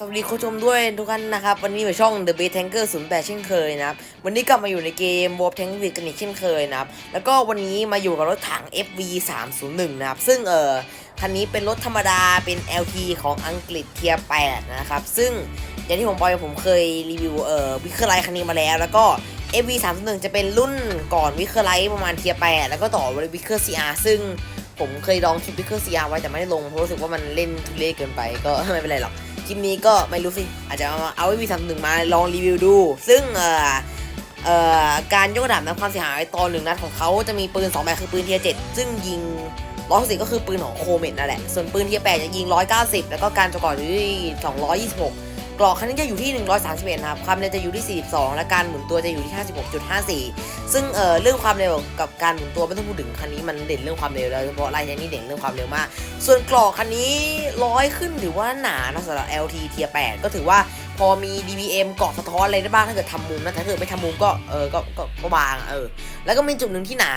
สวัสดีคุณผู้ชมด้วยทุกท่านนะครับ วันนี้อยู่ช่อง The b a s Tanker 08 เช่นเคยนะครับ วันนี้กลับมาอยู่ในเกม Warp Tank v กันอีกเช่นเคยนะครับ แล้วก็วันนี้มาอยู่กับรถถัง FV 301นะครับ ซึ่งเออคันนี้เป็นรถธรรมดาเป็น LT ของอังกฤษเทียร์8นะครับ ซึ่งอย่างที่ผมบอกผมเคยรีวิวเออวิเคอร์ไลคันนี้มาแล้ว แล้วก็ FV 301จะเป็นรุ่นก่อนวิเคอร์ไลประมาณเทียร์8แล้วก็ต่อวิเคอร์ CR ซึ่งผมเคยลองคลิปวิเคอร์ CR ไว้แต่ไม่ได้ลงเพราะรู้สึกว่ามันเล่นทุเรศเกินไปก็ไม่เป็นไรหรอก คลิปนี้ก็ไม่รู้สิ อาจจะเอาเอาไว้มีทำหนึ่งมาลองรีวิวดู ซึ่งเอ่อเอ่อการยกระดับนะความเสียหายตอนหนึ่งนัดของเขาจะมีปืน2แบบคือปืนเทียร์7ซึ่งยิงร้อยสิก็คือปืนของโคเมตนั่นแหละ ส่วนปืนเทียร์8จะยิง190แล้วก็การจกออยู่ที่สิบหก กรอกคันนี้จะอยู่ที่ 131นะครับ ความเร็วจะอยู่ที่ 42 และการหมุนตัวจะอยู่ที่ 56.54 ซึ่งเอ่อเรื่องความเร็วกับการหมุนตัวไม่ต้องพูดถึงคันนี้มันเด่นเรื่องความเร็วแล้วเฉพาะลายนี้เด่นเรื่องความเร็วมาก ส่วนกรอกคันนี้ร้อยขึ้นถือว่าหนานะสำหรับ LT เทียร์8ก็ถือว่าพอมี DBM เกาะสะท้อนอะไรได้บ้างถ้าเกิดทำมุมนะถ้าเกิดไม่ทำมุมก็เออก็ก็ก็บางเออแล้วก็มีจุดหนึ่งที่หนา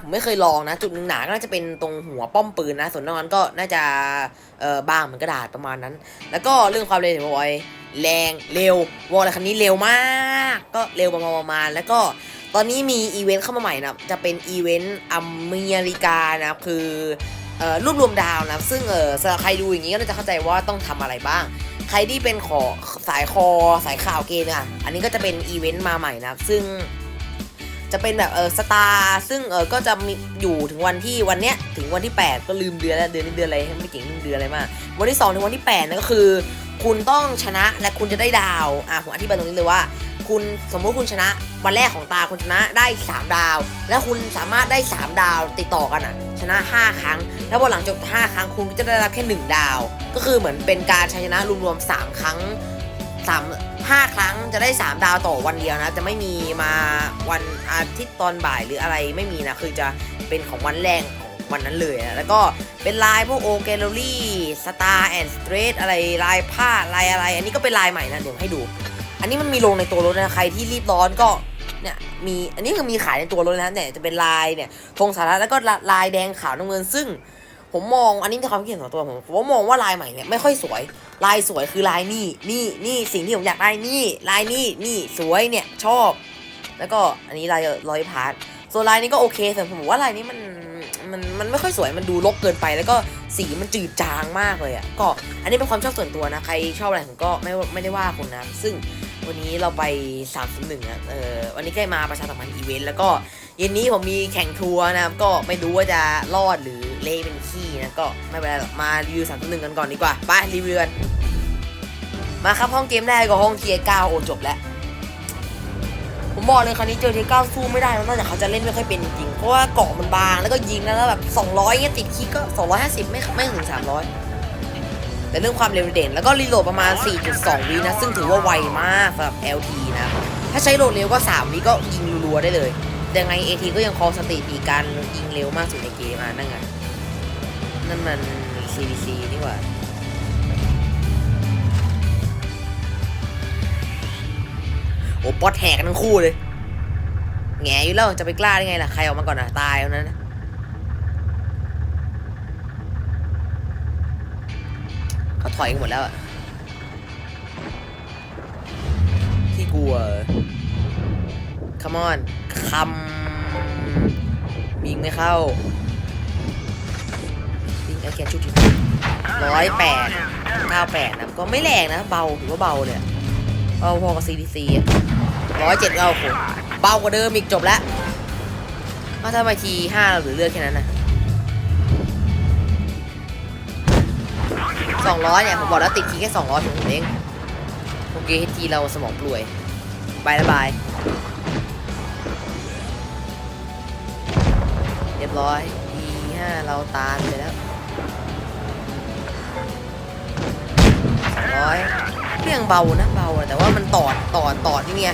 ผมไม่เคยลองนะ จุดหนึ่งหนาก็น่าจะเป็นตรงหัวป้อมปืนนะ ส่วนนอกนั้นก็น่าจะเออบางเหมือนกระดาษประมาณนั้น แล้วก็เรื่องความเร็วบอย แรงเร็ววอลอะไรคันนี้เร็วมาก ก็เร็วประมาณประมาณแล้วก็ตอนนี้มีอีเวนต์เข้ามาใหม่นะจะเป็นอีเวนต์อเมริกานะครับคืออรวบรวมดาวนะซึ่งเออสำหรับใครดูอย่างนี้ก็จะเข้าใจว่าต้องทำอะไรบ้าง ใครที่เป็นขอสายคอสายข่าวเกมอะอันนี้ก็จะเป็นอีเวนต์มาใหม่นะครับซึ่งจะเป็นแบบเออสตาร์ซึ่งเออก็จะมีอยู่ถึงวันที่วันเนี้ยถึงวันที่ 8 ก็ลืมเดือนแล้วเดือนนี้เดือนอะไรไม่เก่งเรื่องเดือนอะไรมากวันที่ 2 ถึงวันที่8นั่นก็คือ คุณต้องชนะและคุณจะได้ดาว อะผมอธิบายตรงนี้เลยว่า คุณสมมุติคุณชนะวันแรกของตาคุณชนะได้ 3 ดาว แล้วคุณสามารถได้ 3 ดาวติดต่อกันอะ ชนะ 5 ครั้ง แล้วพอหลังจบ 5 ครั้งคุณก็จะได้รับแค่ 1 ดาว ก็คือเหมือนเป็นการชนะรวมๆ3ครั้งสามห้าครั้งจะได้ 3 ดาวต่อวันเดียวนะ จะไม่มีมาวันอาทิตย์ตอนบ่ายหรืออะไรไม่มีนะ คือจะเป็นของวันแรกของ วันนั้นเลยนะแล้วก็เป็นลายพวกโอแกลเลอรี่สตาร์แอนด์สเตรทอะไรลายผ้าลายอะไร อันนี้ก็เป็นลายใหม่นะเดี๋ยวให้ดู อันนี้มันมีลงในตัวรถนะใครที่รีบร้อนก็เนี่ยมีอันนี้ก็มีขายในตัวรถนะเนี่ยจะเป็นลายเนี่ยธงสหรัฐแล้วก็ลายแดงขาวน้ำเงินซึ่ง ผมมองอันนี้ในความคิดเห็นส่วนตัวผมผมว่ามองว่าลายใหม่เนี่ยไม่ค่อยสวย ลายสวยคือลายนี่นี่นี่สิ่งที่ผมอยากได้นี่ลายนี่นี่สวยเนี่ยชอบ แล้วก็อันนี้ลายร้อยพาร์ทส่วนลายนี้ก็โอเคแต่ผมว่าลายนี้มัน มันมันไม่ค่อยสวยมันดูรกเกินไป แล้วก็สีมันจืดจางมากเลยอะ่ะก็อันนี้เป็นความชอบส่วนตัวนะ ใครชอบอะไรผมก็ไม่ไม่ได้ว่าคนนะซึ่งวันนี้เราไป3ามหนึ่งอะเออวันนี้ใกล้มาประชาสัมพันธ์อีเวนต์แล้วก็เย็นนี้ผมมีแข่งทัวร์นะครับก็ไม่รู้ว่าจะรอดหรือเละเป็นขี้นะก็ไม่เป็นไรหรอกมารีวิวสามหนึ่งกันก่อนดีกว่าไปรีวิวกันมาครับห้องเกมแรกก็ห้องเทียร์เก้าโอจบแล้ว ผมบอกเลยคราวนี้เจอเทีเก้าสู้ไม่ได้แล้วนอกจากเขาจะเล่นไม่ค่อยเป็นจริงๆเพราะว่าเกาะมันบางแล้วก็ยิงแล้วแบบ200เงี้ยติดคิกก็ 250 ไม่ไม่ถึง 300 แต่เรื่องความเร็วเด่น แล้วก็รีโหลดประมาณ 4.2 วินะ ซึ่งถือว่าไวมากสำหรับ LT นะ ถ้าใช้โหลดเร็วก็ 3 วิก็ยิงรัวๆได้เลยแต่ยังไง AT ก็ยังคอสถิติการยิงเร็วมากสุดในเกมอะนั่นไงนั่นมัน CVC นี่หว่า โอ้ป๊อดแหกกันทั้งคู่เลย แงอยู่แล้วจะไปกล้าได้ไงล่ะ ใครออกมาก่อนอะ ตายเอานั้นนะเขาถอยกันหมดแล้วอะที่กลัว come on คำยิงไม่เข้ายิงไอแคนชุดที่ร้อยแปดเก้าแปดนะก็ไม่แรงนะ เบาถือว่าเบาเลยอะเบาพอกับ CDC อะ ร้อยเจ็ดเก้าคนเบากว่าเดิมอีกจบแล้วว่าถ้าไปทีห้าเราหลือเลือดแค่นั้นนะสองร้อยเนี่ย ผมบอกแล้วติดทีแค่สองร้อยถึงผมเองโอเคทีเราสมองป่วยบายละบาย เรียบร้อยทีห้าเราตานไปแล้วสองร้อยเรื่องเบานะเบา นะแต่ว่ามันตอดตอดตอดนี่ไง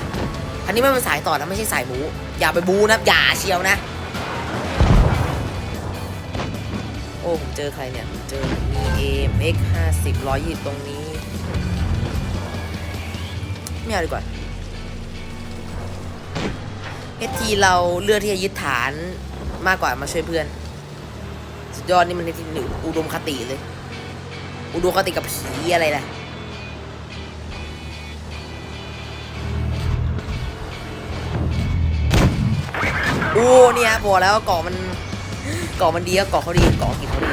อันนี้ไม่เป็นสายตอดนะไม่ใช่สายบูอย่าไปบูนะอย่าเชียวนะ โอ้ผมเจอใครเนี่ยผมเจอมี AMX 50ร้อยยี่ตรงนี้ไม่เอาดีกว่าเอทีเราเลือกที่จะยึดฐานมากกว่ามาช่วยเพื่อน สุดยอดนี่มันในที่หนึ่งอุดมคติเลย อุดมคติกับผีอะไรล่ะ โอ้เนี่ฮะบอกแล้วเกาะมันเกาะมันดีเกาะเขาดีเกาะกินเขาดี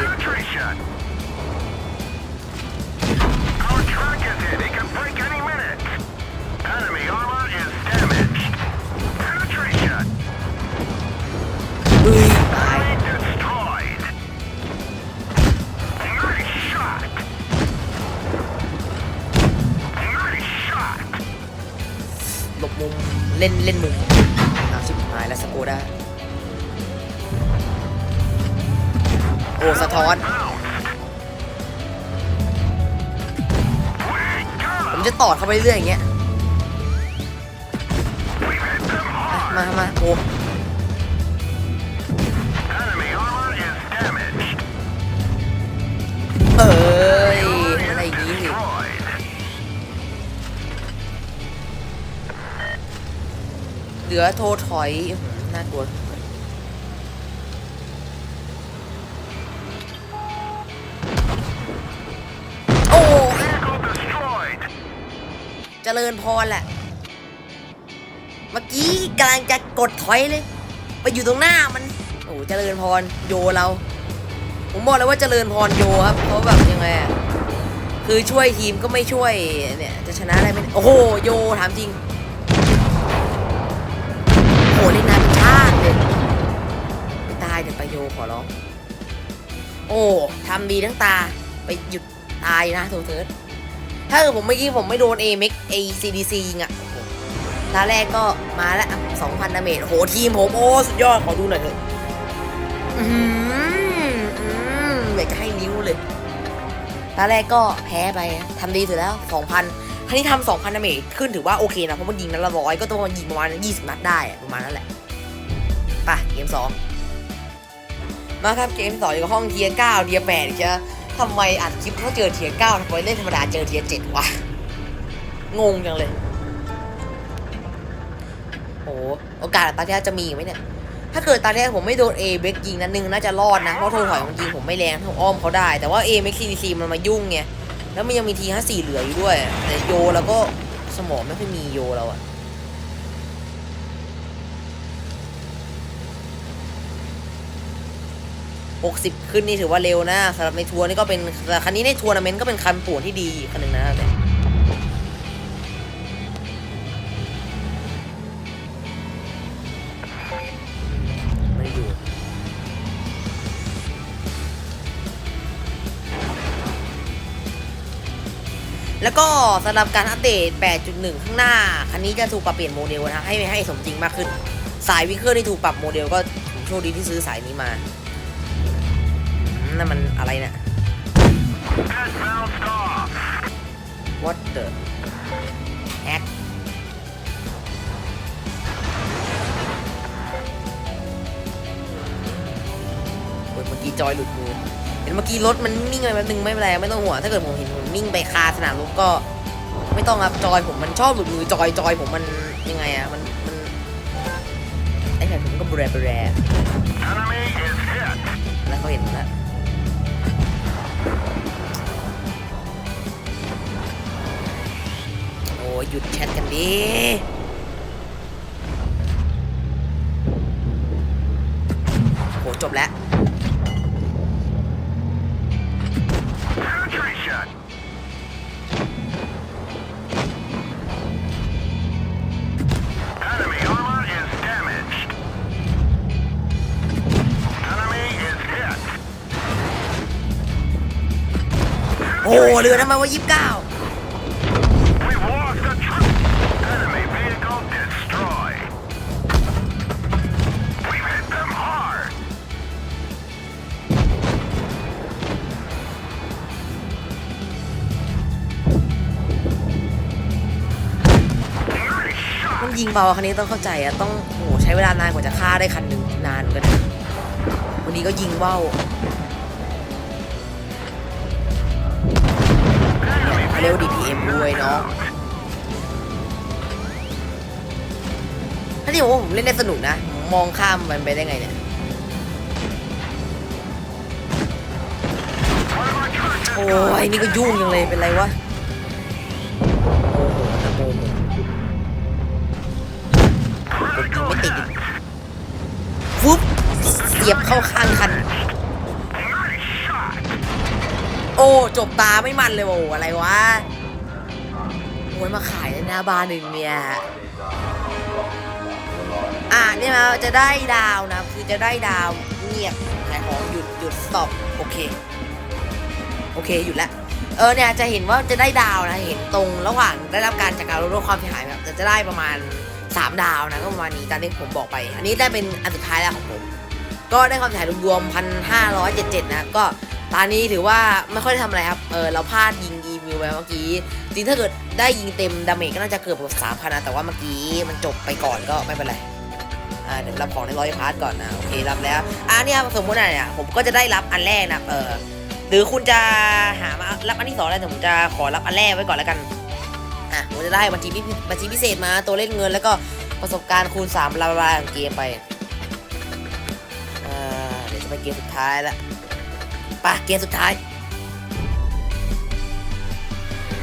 อุ้ยตายหลบมุมเล่นเล่นมุม โอ้อน ผมจะตอดเข้าไปเรื่อยอย่างเงี้ยมามาโอ้เอ้ยอะไรอย่างงี้สิเหลือโทรถอย น่ากลัว ริญพรแหละ เมื่อกี้กำลังจะกดถอยเลย ไปอยู่ตรงหน้ามัน โอ้เจริญพรโยเรา ผมบอกเลยว่าเจริญพรโยครับ เพราะแบบยังไงคือช่วยทีมก็ไม่ช่วยเนี่ย จะชนะได้ไหมโอ้โหโยถามจริงโอ้โหเล่นนานเนชาติเลยไม่ตายเดี๋ยวไปโยขอร้อง โอ้ทำดีทั้งตาไปหยุดตายนะโทเทิร์ ถ้าเกิดผมเมื่อกี้ผมไม่โดน a m x a CDC ยิงอะตาแรกก็มาแล้วสองพันดาเมจโอ้โหทีมผมโอ้สุดยอด ขอดูหน่อยเถอะอืมอืมอยากจะให้นิ้วเลย ตาแรกก็แพ้ไปทำดีสุดแล้วสองพันครั้นี้ทำสองพันดาเมจขึ้นถือว่าโอเคนะ เพราะมันยิงนัดละร้อยก็ต้องยิงประมาณยี่สิบนัดได้ประมาณนั้นแหละไปเกมสองมาครับเกมที่สองอยู่กับห้องเทียร์เก้าเทียร์แปดจะ ทำไมอัดคลิปเขาเจอเทียร์เก้าทำไมเล่นธรรมดาเจอเทียร์เจ็ดวะ งงจังเลยโหโอกาสตาที่แล้วจะมีไหมเนี่ย ถ้าเกิดตาแรกผมไม่โดนเอเบกยิงนัดนึงน่าจะรอดนะ เพราะโทรถอยมันยิงผมไม่แรงผมอ้อมเขาได้ แต่ว่าเอเม็กซีดีซีมันมายุ่งไง แล้วมันยังมีทีห้าสี่เหลืออยู่ด้วย แต่โยแล้วก็สมองไม่ค่อยมีโยเราอะ หกสิบขึ้นนี่ถือว่าเร็วนะสำหรับในทัวร์นี่ก็เป็นแต่คันนี้ในทัวร์นาเมนต์ก็เป็นคันป่วนที่ดีคันหนึ่งนะเนี่ไม่ดูแล้วก็สำหรับการอัปเดต 8.1 ข้างหน้า คันนี้จะถูกปรับเปลี่ยนโมเดลนะให้ให้สมจริงมากขึ้น สายวิงเกอร์ที่ถูกปรับโมเดลก็โชคดีที่ซื้อสายนี้มา นั่นมันอะไรเนี่ย Has bounced off. what the heck โอ้ยเมื่อกี้จอยหลุดมือเห็นเมื่อกี้รถมันนิ่งไปแป๊บนึงไม่เป็นไรไม่ต้องห่วงถ้าเกิดผมเห็นผมนิ่งไปคาสนามรบก็ ไม่ต้องครับจอยผมมันชอบหลุดมือจอยจอยผมมันยังไงอะมันมันไอ้แบบผมก็แบรแบร Enemy is hit. แล้วเขาเห็นผมแล้ว หยุดแชทกันดีโหจบแล้วโอ้เรือทำไมว่ายี่สิบเก้า งเบาคันนี้ต้องเข้าใจอะต้องโหใช้เวลานานกว่าจะฆ่าได้คันหนึ่งนานกันวันนี้ก็ยิงเบาเนี่ยเรียกว่า DPM ด้วยเนาะถ้าที่ผมว่าผมเล่นได้สนุกนะ มองข้ามมันไปได้ไงเนี่ยโอ้ยนี่ก็ยุ่งยังเลยเป็นไรวะ โหกดยิงไม่ติดอีกสียบเข้าข้างคัน โอ้จบตาไม่มันเลยโอ้อะไรวะโอ้ยมาขายในหน้าบาร์หนึ่งเนี่ย อะเนี่ยนะจะได้ดาวนะ คือจะได้ดาวเงียบขายของหยุดหยุดสต็อปโอเค โอเคหยุดแล้วเออเนี่ยจะเห็นว่าจะได้ดาวนะเห็นตรงระหว่างได้รับการจากการลดความเสียหายแบบจะได้ประมาณ 3ดาวนะก็ประมาณนี้ตามที่ผมบอกไป อันนี้ได้เป็นอันสุดท้ายแล้วของผม ก็ได้ความเสียหายรวมๆพันห้าร้อยเจ็ดเจ็ดนะก็ตอนนี้ถือว่าไม่ค่อยได้ทำอะไรครับ เออเราพลาดยิงอีวิวไปเมื่อกี้ จริงถ้าเกิดได้ยิงเต็มดาเมจก็น่าจะเกือบสามพันนะ แต่ว่าเมื่อกี้มันจบไปก่อนก็ไม่เป็นไร อ่าเดี๋ยวรับของในร้อยพาร์ทก่อนนะ โอเครับแล้ว อ่าเนี่ยสมมติอะไรเนี่ยผมก็จะได้รับอันแรกนะ เออหรือคุณจะหามารับอันที่สองอะไรแต่ผมจะขอรับอันแรกไว้ก่อนแล้วกัน อะผมจะได้บัญชีพิบัญชีพิเศษมาตัวเล่นเงินแล้วก็ประสบการณ์คูณ3บลาลาของเกมไปเดี๋ยวจะไปเกมสุดท้ายละไปเกมสุดท้าย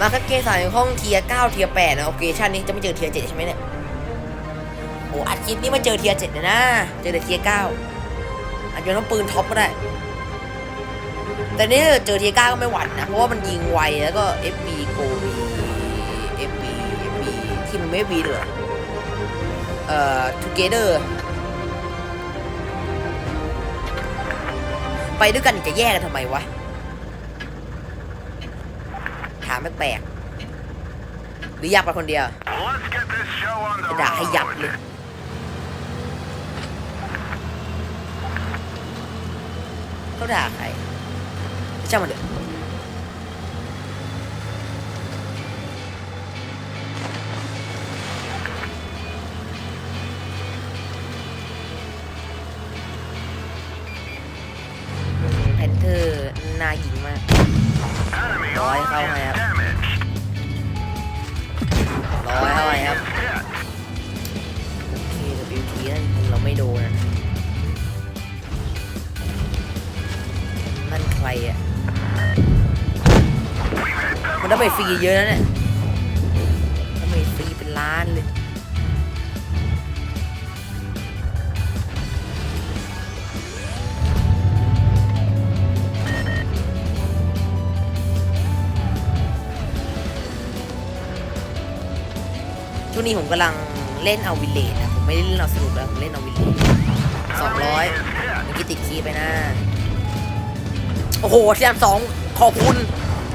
มาคัดเกมสายห้องเทียร์9เทียร์8นะโอเคชันนี้จะไม่เจอเทียร์7ใช่ไหมเนี่ยโอ้อัดคลิปนี้มาเจอเทียร์เจ็ดเลยนะเจอแต่เทียร์เก้าอาจจะต้องปืนท็อปก็ได้ แต่นี่เจอเทียร์เก้าก็ไม่หวั่นนะเพราะว่ามันยิงไวแล้วก็ FB โกบี FB FB ที่มันไม่ FB เลเหรอเอ่อ Together ไปด้วยกันจะแยกกันทำไมวะถามแปลก หรืออยากไปคนเดียวด่าให้ยับเลย เขาด่าใครช่างมันเถอะ มันต้องไปฟรีเยอะนะเนี่ยต้องไปฟรีเป็นล้านเลยช่วงนี้ผมกำลังเล่นเอาวิลเลจนะ ผมไม่ได้เล่นเอาสนุกแล้ว ผมเล่นเอาวิลเลจสองร้อยเมื่อกี้ติดคีไปนะ โอ้โหทีมสองขอบคุณ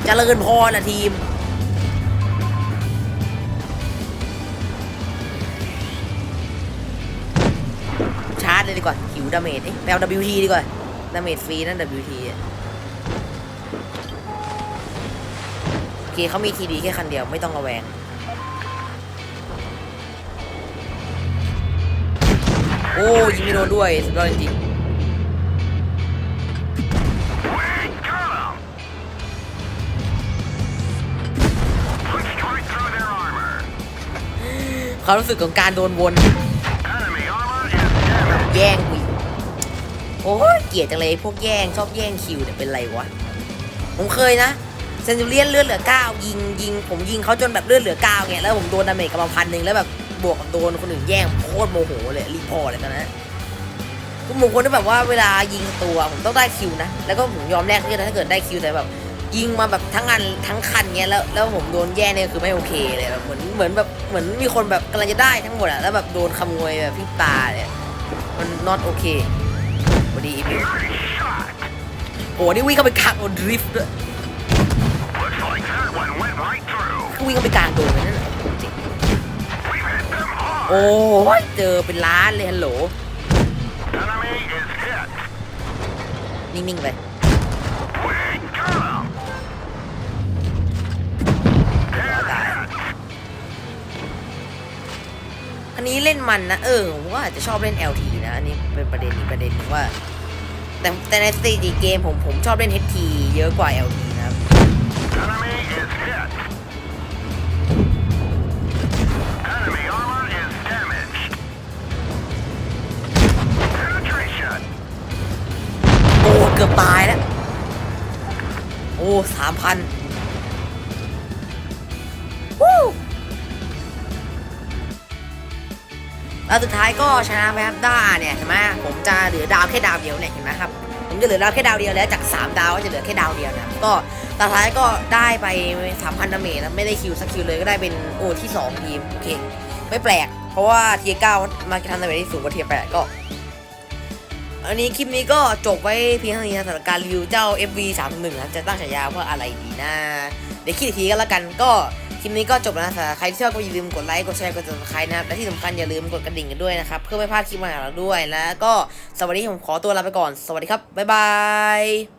เจริญพรนะทีม ชาร์จเลยดีกว่าหิวดาเมจเอ๊ะไปเอา WT ดีกว่าดาเมจฟรีนั่น WT อะโอเคเขามีทีดีแค่คันเดียวไม่ต้องระแวงโอ้ยิงไม่โดนด้วยสุดยอดจริง ความรู้สึกของการโดนวน Enemy armor is damaged. แย่งกูอีกโอ้ยเกลียดจังเลยพวกแย่งชอบแย่งคิวเนี่ยเป็นไรวะ ผมเคยนะเซนจูเลียนเลือดเหลือเก้ายิงยิงผมยิงเขาจนแบบเลือดเหลือเก้าเนี่ยแล้วผมโดนดาเมจกลับมาพันหนึ่งแล้วแบบบวกกับโดนคนอื่นแย่งโคตรโมโหเลยรีพอร์ตเลยตอนนั้นผมเป็นคนที่แบบว่าเวลายิงตัวผมต้องได้คิวนะ แล้วก็ผมยอมแลกเลือดนะถ้าเกิดได้คิวแต่แบบ ยิงมาแบบทั้งอันทั้งคันเงี้ยแล้วแล้วผมโดนแย่เนี่ยคือไม่โอเคเลยแบบเหมือนเหมือนแบบเหมือนมีคนแบบกำลังจะได้ทั้งหมดอะแล้วแบบโดนขโมยแบบพริบตาเนี่ยมัน not โอเคพอดีอีพิวโอ้นี่วิ่งเข้าไปกลางโดนดริฟต์ด้วยคือวิ่งเข้าไปกลางโดนนั่นแหละจริงโอ้ยเจอเป็นล้านเลยฮัลโหลนิ่งๆไป อันนี้เล่นมันนะ เออผมว่าอาจจะชอบเล่น LT นะอันนี้เป็นประเด็นอีกประเด็นหนึงว่า แต่แต่ในสตรีจีเกมผมผมชอบเล่น HT เยอะกว่า LT นะครับ Enemy is hit. Enemy armor is damaged. Penetration. โอ้เกือบตายแล้ว โอ้สามพัน แล้วสุดท้ายก็ชนะไปครับด้าเนี่ยเห็นไหมผมจะเหลือดาวแค่ดาวเดียวเนี่ยเห็นไหมครับผมจะเหลือดาวแค่ดาวเดียวแล้วจาก 3 ดาวก็จะเหลือแค่ดาวเดียวนะก็ตอนท้ายก็ได้ไป3,000ดาเมจนะไม่ได้คิวสักคิวเลยก็ได้เป็นโอที่2ทีมโอเคไม่แปลก เพราะว่าเทียเก้ามาทำดาเมจที่สูงกว่าเทียแปดก็ อันนี้คลิปนี้ก็จบไว้เพียงเท่านี้นะสำหรับการรีวิวเจ้า FV 3 1นะจะตั้งฉายาว่าอะไรดีนะเดี๋ยวคิดอีกทีก็แล้วกันก็ คลิปนี้ก็จบแล้วนะสำหรับใครที่ชอบก็อย่าลืมกดไลค์ กดแชร์ กดติดตามนะครับ และที่สำคัญอย่าลืมกดกระดิ่งกันด้วยนะครับ เพื่อไม่พลาดคลิปใหม่ของเราด้วย แล้วก็สวัสดีผมขอตัวลาไปก่อน สวัสดีครับ บ๊ายบาย